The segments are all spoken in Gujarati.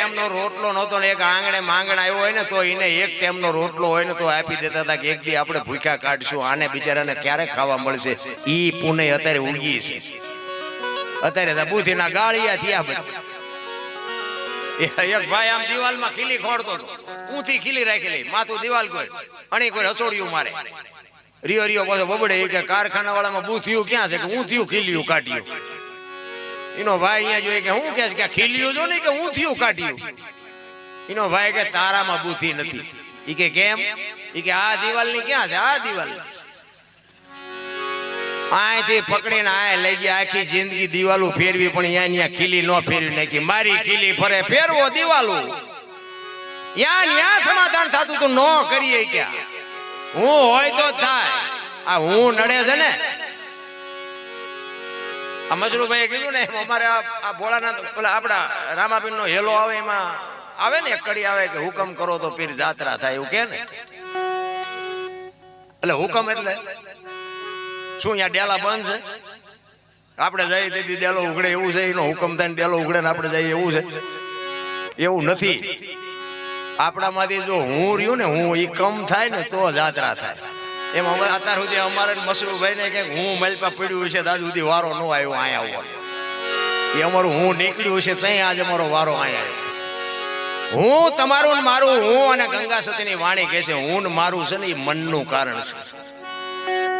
ટાઈમનો રોટલો નહોતો ને એક આંગણે માંગણ આવ્યો હોય ને તો એને એક ટેમનો રોટલો હોય ને તો આપી દેતા હતા કે એક દી આપણે ભૂખ્યા કાઢશું, આને બિચારાને ક્યારે ખાવા મળશે? ઈ પુણે અત્યારે ઉગી છે. અત્યારે તો બુથીના ગાળિયા થયા બધા. એક ભાઈ આમ દિવાલમાં ખીલી ખોડતો ઊંથી ખીલી રાખેલી, માથું દિવાલ કોઈ. અણી કોઈ હચોડિયું મારે. રિયો રિયો, પાછો બબડે કે કારખાના વાળામાં બુથિયું ક્યાં છે? કે ઊંધિયું ખીલ્યું કાઢ્યું. એનો ભાઈ અહીંયા જોઈએ કે હું કે ખીલ્યું જો નહીં કે ઊંધિયું કાઢ્યું. એનો ભાઈ કે તારામાં બુદ્ધિ નથી. ઈ કે કેમ? ઈ કે આ દિવાલની ક્યાં છે? આ દિવાલ. અહીંથી પકડીને આ લઈ ગયા, આખી જિંદગી દિવાલો ફેરવી, પણ અહીંયા ન્યા ખીલી ન ફેરવી નાખી. મારી ખીલી ફરે, ફેરવો દિવાલો. યા ન્યા સમાધાન થતું તું ન કરીએ ક્યાં? હું હોય તો થાય. આ હું નડે છે ને? આ મસરૂભાઈએ કીધું ને, અમારે આ ભોળાના પેલા આપણા રામાપીર નો હેલો આવે એમાં. આવે ને કડી આવે કે હુકમ કરો તો પીર જાત્રા થાય એવું કે ને. એટલે હુકમ એટલે શું અહીંયા ડેલા બંધ છે? આપણે જઈએ તેથી ડેલો ઉઘડે એવું છે, એનો હુકમ થાય ડેલો ઉઘડે ને આપણે જઈએ એવું છે. એવું નથી. આપણામાંથી જો હું રહ્યું ને, હું એ કમ થાય ને તો જાત્રા થાય. એમ અમારે અત્યાર સુધી અમારે મસરૂભાઈ ને કે હું મલપા પડ્યું છે આજ સુધી વારો ન આવ્યો, અહીંયા આવવાનો એ અમારું હું નીકળ્યું છે ત્યાં આજે અમારો વારો અહીંયા આવ્યો. હું તમારું ને મારું, હું અને ગંગા સતીની વાણી કહે છે, હું ને મારું છે ને એ મનનું કારણ છે.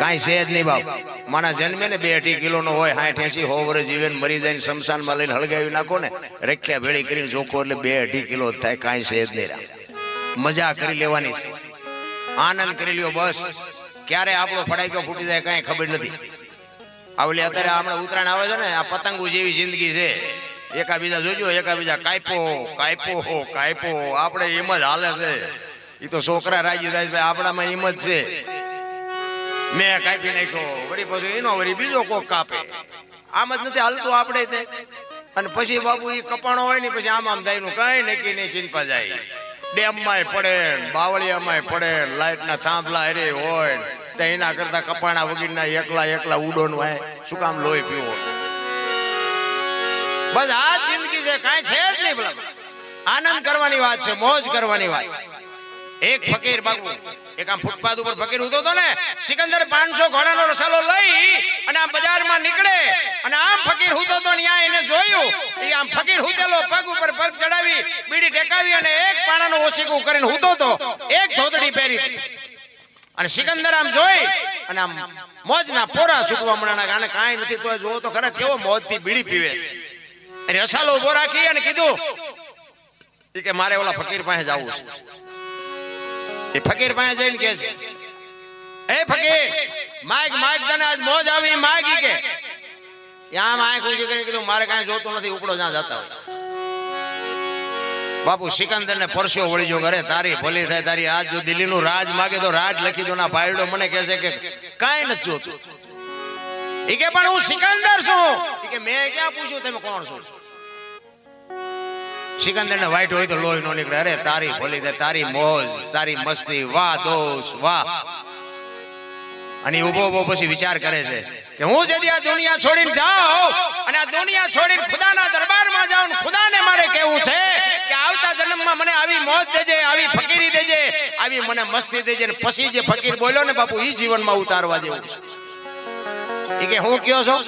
કાંઈ છે જ નહીં બાપ. મારા જન્મે ને બે અઢી કિલો નો હોય સાઠ એસી હો વર્ષ જીવે મરી જાય ને શમશાનમાં લઈને હળગાવી નાખો ને, રખ્યા ભેળી કરીને જોકો એટલે બે અઢી કિલો થાય, કાંઈ છે જ નહીં. મજા કરી લેવાની છે. આનંદ કરી લ્યો બસ. ક્યારે આપણો ફડાઈકો ફૂટી જાય કઈ ખબર નથી. આવલી અત્યારે આપણે ઉત્તરાયણ આવે છે ને, આ પતંગો જેવી જિંદગી છે. એકાબીજા જોજો, એકાબીજા કાયપો કાયપો કાયપો. આપણે એમ જ હાલે છે. એ તો છોકરા રાજી ભાઈ, આપણામાં એમ જ છે. મેં કાપી નાખ્યો. વળી પછી એનો વળી બીજો કોક કાપે. આમ જ નથી હાલતું આપણે અને પછી બાબુ એ કપાણો હોય ને, પછી આમ આમ થાય કઈ નક્કી નહીં, ચિંતા જાય. ડેમમાંય પડે, બાવળિયામાંય પડે ને લાઈટના થાંભલા હરે હોય, તો એના કરતા કપાણા વગીરના એકલા એકલા ઉડોન હોય શું કામ લોહી પીવો? બસ આ જિંદગી છે, કાંઈ છે જ નહીં આનંદ કરવાની વાત છે, મોજ કરવાની વાત. એક ફકીર બાબુ એક આમ ફૂટપાથ ઉપર ફકીર ઉતો હતો ને સિકંદર પાંચસો ઘોડાનો રસાલો લઈ અને આમ બજારમાં નીકળે. અને આમ ફકીર હુતો તો ત્યાં એને જોયું. એ આમ ફકીર હુતેલો પગ ઉપર પગ ચડાવી, બીડી ટેકાવી અને એક પાણાનું ઓશીકું કરીને હુતો તો એક ધોતડી પહેરી. અને સિકંદર આમ જોઈ અને આમ મોજના પોરા સુકવા મળ્યા ગાને કાંઈ નથી, તો જોવો તો ખરા કેવો મોજથી બીડી પીવે. રસાલો ઊભો રાખી અને કીધું કે મારે ઓલા ફકીર પાસે જવું છે. એ ફકીર પાસે જઈને કે છે, એ ફકીર, માઈક માઈક તને આજ મોજ આવી ઈ કે. યા માઈક ઉજી કરીને કીધું, મારે કાંઈ જોતું નથી, ઉપડો જ્યાં જતા હોય. બાપુ સિકંદર ને પરસ્યો વળી જો ઘરે તારી ભલી થાય, તારી આજ જો દિલ્હીનું રાજ માગે તો રાજ લખી દો ના ભાઈડો મને કહે છે કે કાંઈ નથી જોતું. એ કે, પણ હું સિકંદર છું. કે, મેં ક્યાં પૂછ્યું, તમે કોણ છો? સિકંદર ને વાઈટ હોય તો લોહી નો નીકળે. અરે, તારી ભોલી દે, તારી મોજ, તારી મસ્તી, વાહ દોષ વાહ. અને ઊભો ઊભો પછી વિચાર કરે છે કે હું જદી આ દુનિયા છોડીને જાઉં અને આ દુનિયા છોડીને ખુદાના દરબારમાં જાઉં ખુદાને મારે કેવું છે કે આવતા જન્મમાં મને આવી મોજ દેજે, આવી ફકીરી દેજે, આવી મને મસ્તી દેજે ને પછી જે ફકીર બોલ્યો ને બાપુ, ઈ જીવનમાં ઉતારવા જેવું છે. એ કે હું કયો છો?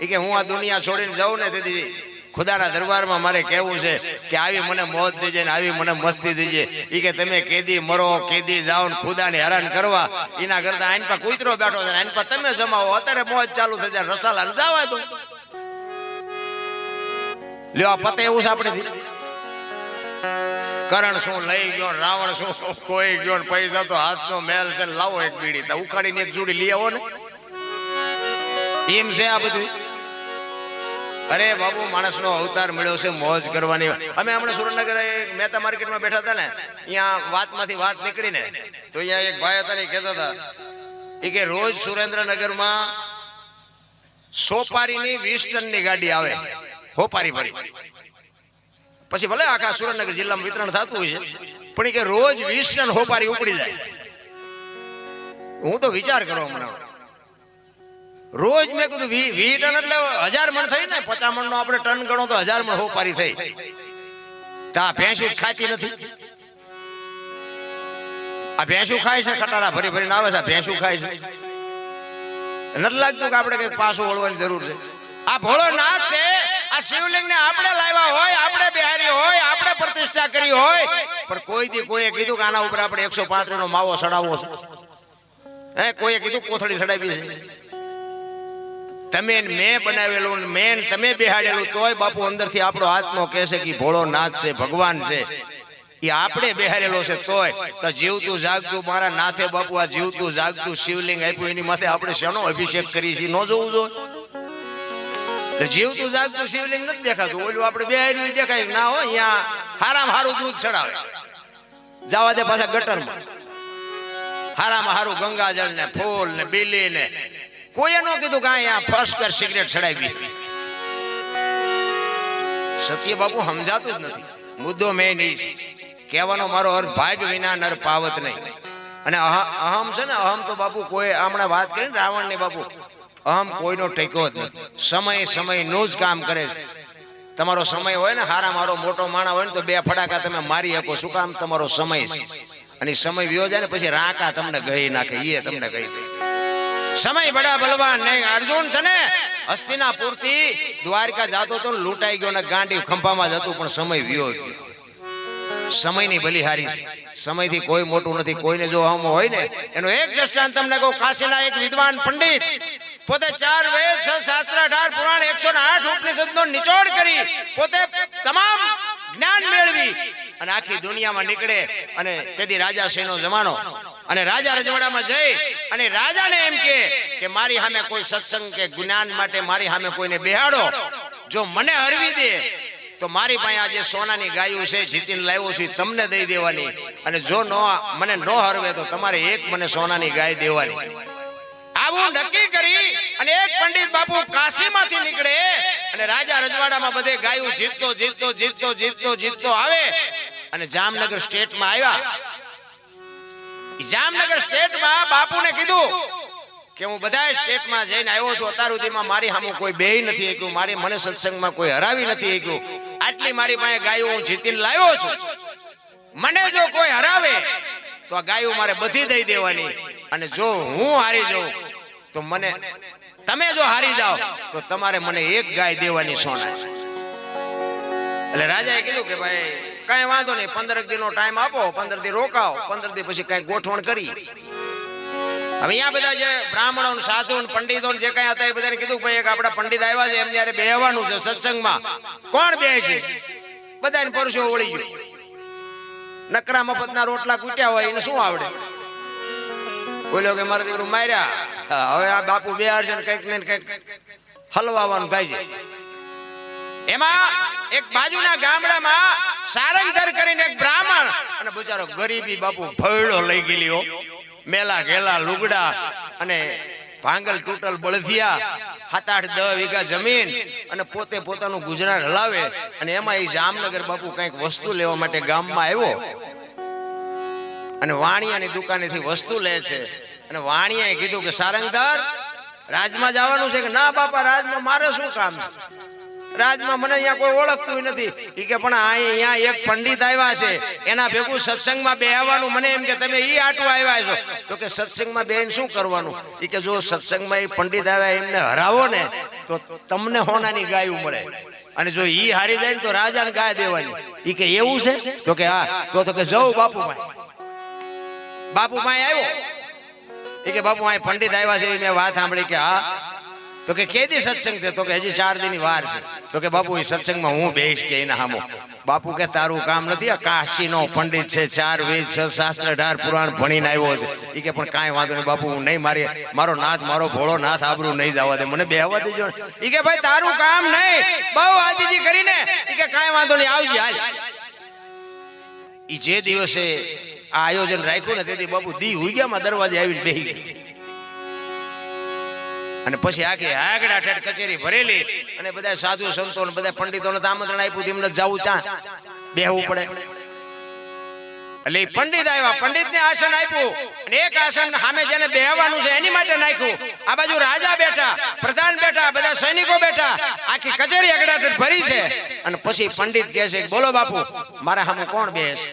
એ કે હું આ દુનિયા છોડીને જાઉં ને તેથી ખુદાના દરબારમાં મારે કહેવું છે કે આવી મને મોત દેજે ને આવી મને મસ્તી દેજે. એ કે તમે કેદી મરો, કેદી જાઓ ને ખુદાને હેરાન કરવા. એના કરતા આઈન પર કૂતરો બેઠો છે આઈન પર તમે જમાવો. અત્યારે મોજ ચાલુ થઈ જાય રસાલા જવા દો લ્યો, આ પતે એવું છે આપણે કરણ શું લઈ ગયો રાવણ શું કોઈ ગયો ને પૈસા તો હાથનો મેલ છે લાવો એક બીડી. ઉખાડીને એક જોડી લઈ આવો ને. એમ છે આ બધું? અરે બાબુ, માણસનો અવતાર મળ્યો છે, મોજ કરવાની. અમે હમણાં સુરેન્દ્રનગર મહેતા માર્કેટમાં બેઠા હતા ને, અહીંયા વાતમાંથી વાત નીકળીને, તો અહીંયા એક ભાઈ હતા ને કહેતા હતા એ કે રોજ સુરેન્દ્રનગરમાં સોપારીની વીસ ટનની ગાડી આવે, હોપારી ભરી. પછી ભલે આખા સુરેન્દ્રનગર જિલ્લામાં વિતરણ થતું હોય છે, પણ એ કે રોજ વીસ ટન હોપારી ઉપડી જાય. હું તો વિચાર કરો હમણાં. રોજ મેં કીધું, વી વી ટન એટલે હજાર મણ થઈ ને, પચાસ મણ નો આપણે ટન ગણો તો હજાર મણ હોપારી થઈ. તા ભેંસું ખાતી નથી. આ ભેંસું ખાય છે, ખટારા ભરી ભરીને આવે છે ભેંસું ખાય છે. નથી લાગતું કે આપણે કઈ પાછું વળવાની જરૂર છે. આ ભોળો નાથ છે, આ શિવલિંગ ને આપણે લાવ્યા હોય, આપણે બિહારી હોય, આપણે પ્રતિષ્ઠા કરી હોય, પણ કોઈ દી કોઈએ કીધું કે આના ઉપર આપણે એકસો પાંત્રીસ નો માવો સડાવવો છે. હે, કોઈએ કીધું કોથળી ચડાવી છે. તમે મેં બનાવેલું મેન તમે બેહાડેલું તોય બાપુ અંદરથી આપણો આત્મો કહે છે કે ભોળો નાથ છે, ભગવાન છે. એ આપણે બેહારેલો છે તોય. તો જીવતું જાગતું મારા નાથે બાપુ આ જીવતું જાગતું શિવલિંગ આપ્યું, એની માથે આપણે શેનો અભિષેક કરી છે ન જોવું જોઈએ. જીવતું જાગતું શિવલિંગ નથી દેખાતું. ઓલું આપણે બેહાર્યું દેખાય. ના હોય અહીંયા હારામાં હારું દૂધ ચડાવે. જવા દે પાછા ગટરમાં. હારામાં હારું ગંગાજળ ને ફૂલ ને બીલી ને કોઈએ ન કીધું કાંઈ આ ફર્સ્ટ કર સિગરેટ ચડાવી. સત્ય બાપુ સમજાતું જ નથી. મુદ્દો મેં નહીં કહેવાનો મારો અર્થ ભાગ વિના નર પાવત નહીં. અને અહ- અહમ છે ને, અહમ તો બાપુ કોઈ હમણાં વાત કરી ને બાપુ. અહમ કોઈનો ટેકો જ નથી. સમય સમયનું જ કામ કરે છે. તમારો સમય હોય ને, હારા મારો મોટો માણા હોય ને, તો બે ફટાકા તમે મારી શકો. શું કામ? તમારો સમય છે. અને સમય વ્યો જાય ને, પછી રાકા તમને ગઈ નાખે. એ તમને ગઈ દે. સમય બડા બલવાન નહીં. અર્જુન છે ને હસ્તિનાપુરથી દ્વારકા જતો તો લૂંટાઈ ગયો ને, ગાંડી ખંભામાં જતું, પણ સમય વ્યો ગયો. સમયની બલિહારી છે. સમયથી કોઈ મોટું નથી. કોઈને જો હમ હોય ને, એનો એક દ્રષ્ટાંત તમને કહું, કાશીના એક વિદ્વાન પંડિત પોતે ચાર વેદ છ શાસ્ત્ર અઢાર પુરાણ એકસો ને આઠ ઉપનિષદનો નિચોડ કરી, પોતે તમામ જ્ઞાન મેળવી અને આખી દુનિયામાં નીકળે અને તેથી રાજાશ્રીનો જમાનો અને રાજા રજવાડામાં જઈ અને રાજાને એમ કે કે મારી સામે કોઈ સત્સંગ કે જ્ઞાન માટે મારી સામે કોઈને બેહાડો. જો મને હરવી દે, તો મારી પાસે આજે સોનાની ગાયું છે, જીતીને લાવ્યો છું તમને દઈ દેવાની. અને જો નો મને નો હરવે, તો તમારે એક મને સોનાની ગાય દેવાની. આવું નક્કી કરી અને એક પંડિત બાપુ કાશીમાંથી નીકળે અને રાજા રજવાડામાં બધે ગાયું જીતતો જીતતો જીતતો જીતતો જીતતો આવે અને જામનગર સ્ટેટમાં આવ્યા. જામનગર સ્ટેટમાં બાપુને કીધું કે હું બધા સ્ટેટમાં જઈને આવ્યો છું, અત્યાર સુધીમાં મારી સામે કોઈ બે નથી શક્યું મારી મને સત્સંગમાં કોઈ હરાવી નથી શક્યું આટલી મારી પાસે ગાયો હું જીતીને લાવ્યો છું. મને જો કોઈ હરાવે, તો આ ગાયો મારે બધી દઈ દેવાની. અને જો હું હારી જાઉં, તો મને તમે જો હારી જાઓ, તો તમારે મને એક ગાય દેવાની સોના એટલે રાજાએ કીધું કે ભાઈ કઈ વાંધો નહીં. પંદર દિનનો ટાઈમ આપો, પંદર દી રોકાવો પંદર દી પછી કઈ ગોઠવણ કરી. હવે અહીંયા બધા જે બ્રાહ્મણો સાધુ પંડિતો જે કઈ હતા એ બધાને કીધું ભાઈ આપણા પંડિત આવ્યા છે, એમને યારે બેહવાનું છે સત્સંગમાં. કોણ બે છે? બધાને પરસો ઓળી ગયો. નકરા મફતના રોટલા કૂટ્યા હોય એને શું આવડે? બોલ્યો કે મારા દીકરું માર્યા. હવે આ બાપુ બે છે કંઈક ને કંઈક હલવાવાનું થાય છે. એમાં એક બાજુના ગામડામાં સારંગધર કરીને એક બ્રાહ્મણ. અને બિચારો ગરીબી બાપુ ભયડો લઈ ગયેલો. મેલા ઘેલા લુગડા અને ભાંગલ તૂટલ બળધિયા સાત આઠ દસ વીઘા જમીન અને પોતે પોતાનું ગુજરાન હલાવે અને એમાં એ જામનગર બાપુ કંઈક વસ્તુ લેવા માટે ગામમાં આવ્યો. અને વાણિયાની દુકાનેથી વસ્તુ લે છે. અને વાણિયાએ કીધું કે સારંગધર રાજમાં જવાનું છે. કે ના બાપા રાજમાં મારે શું કામ છે? રાજમાં મને અહીંયા કોઈ ઓળખતું નથી. એ કે પણ અહીંયા એક પંડિત આવ્યા છે. એના ભેગું સત્સંગમાં બેહવાનું મને એમ કે તમે એ આટું આવ્યા છો. તો કે સત્સંગમાં બેન શું કરવાનું? એ કે જો સત્સંગમાં એ પંડિત આવ્યા એમને હરાવો ને, તો તમને હોનાની ગાયું મળે. અને જો ઈ હારી જાય ને તો રાજાને ગાય દેવાની. ઈ કે એવું છે? તો કે હા. તો તો કે જવું બાપુ માય બાપુ માય આવ્યો? એ કે બાપુ માય પંડિત આવ્યા છે મેં વાત સાંભળી કે હા તો કે કેદી સત્સંગ છે? તો કે હજી ચાર દિનની વાર છે. તો કે બાપુ એ સત્સંગમાં હું બેહીશ કે એના હામો? બાપુ કે તારું કામ નથી? આ કાશીનો પંડિત છે, ચાર વેદ છ, શાસ્ત્ર, અઢાર પુરાણ ભણીને આવ્યો છે. એ કે પણ કાંઈ વાંધો નહીં બાપુ, હું નહીં મારી, મારો નાથ, મારો ભોળો નાથ આબરું નહીં જવા દે. મને બેહવા દેજો. એ કે ભાઈ, તારું કામ નહીં. બહુ આજીજી કરીને એ કે કાંઈ વાંધો નહીં, આવજે, હાલ. એ જે દિવસે આ આયોજન રાખ્યું ને તેથી બાપુ દી હુઈગામાં દરવાજે આવીને બેહી ગઈ. અને પછી આખી આગડા ઠેઠ કચેરી ભરેલી અને બધા સાધુ સંતો બધા પંડિતોને આમંત્રણ આપ્યું હતું એમને જવું ચા. બેહવું પડે. એટલે પંડિત આવ્યા પંડિતને આસન આપ્યું. અને એક આસન સામે જેને બેહવાનું છે એની માટે નાખ્યું. આ બાજુ રાજા બેઠા પ્રધાન બેઠા બધા સૈનિકો બેઠા. આખી કચેરી અગડાટ ભરી છે. અને પછી પંડિત કહે છે બોલો બાપુ મારા સામે કોણ બેસે?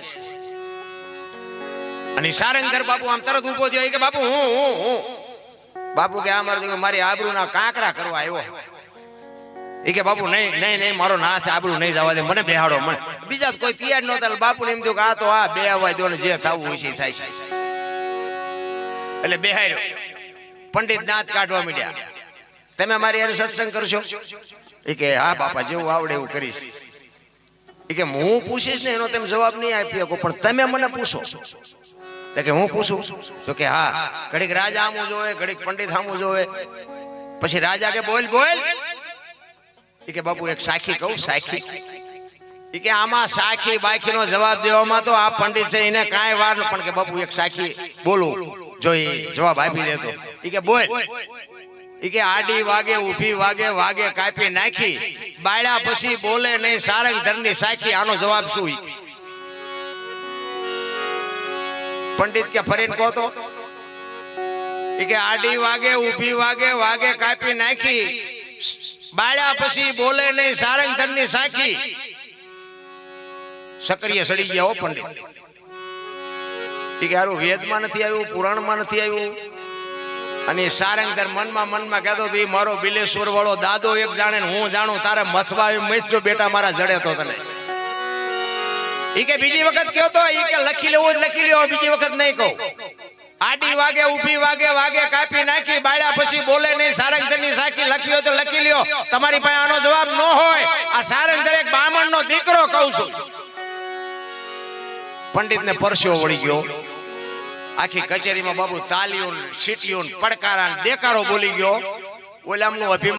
અને સારંગર બાપુ આમ તરત ઊભો થયો કે બાપુ હું હું હું. બાપુ કે આ મારો મારી આબરૂના કાંકરા કરવા આવ્યો. ઈ કે બાપુ, નહીં નહીં નહીં, મારો નાથ આબરૂ નહીં જવા દે, મને બેહાડો, મને. બીજા કોઈ તૈયાર નહોતા બાપુને એમ થયું કે આ તો આ બે આવવા દો ને જે થવું હોય છે થાય છે. એટલે બેહાડ્યો. પંડિત દાંત કાઢવા માંડ્યા. તમે મારી હારે સત્સંગ કરશો? એ કે, હા, બાપા, જેવું આવડે એવું કરીશ. એ કે, હું પૂછીશ ને એનો તેમ જવાબ નહીં આપી શકો પણ તમે મને પૂછો. તો કે હું પૂછું? તો કે, હા, ઘડીક રાજા આમું જોવે, ઘડીક પંડિત આમું જોવે. પછી રાજા કે, બોલ બોલ. એ કે, બાપુ, એક સાખી કહું, સાખી. એ કે, આમાં સાખી બાખીનો જવાબ દેવામાં તો આ પંડિત છે, એને કાંઈ વાર પણ કે, બાપુ, એક સાખી, બોલું. જો એ જવાબ આપી દેતો. એ કે, બોલ. ઈ કે, આડી વાગે, ઊભી વાગે વાગે કાપી નાખી. બાળ્યા પછી બોલે નહીં સારંગ ધરની સાખી. આનો જવાબ શું પંડિત કે ફરીને કહો તો. કે આડી વાગે, ઊભી વાગે વાગે કાપી નાખી. બાળ્યા પછી બોલે નહીં સારંગધનની સાખી. સક્રિય સડી ગયા હો પંડિત. કે હારું વેદમાં નથી આવ્યું, પુરાણમાં નથી આવ્યું. અને સારંગધર મનમાં મનમાં કહેતો હતો, "ઈ મારો બિલેશ્વર વાળો દાદો એક જાણે હું જાણું, તારે મથવા મથજો બેટા મારા જડે તો તને. ઈ કે બીજી વખત કયો તો, ઈ કે લખી લેવું જ લખી લેવો બીજી વખત નહીં કહું. આડી વાગે, ઊભી વાગે વાગે કાપી નાખી, બાળ્યા પછી બોલે નહીં સારંગધરની સાખી લખી હોય તો લખી લ્યો. તમારી પાસે આનો જવાબ ન હોય, આ સારંગધર એક બ્રાહ્મણ નો દીકરો કહું છું. પંડિત ને પરસ્યો વળી ગયો. આખી કચેરીમાં બાબુ તાલીઓ સીટીઓ પડકારા દેકારો બોલી ગયો. ઓલામનું અભિમાન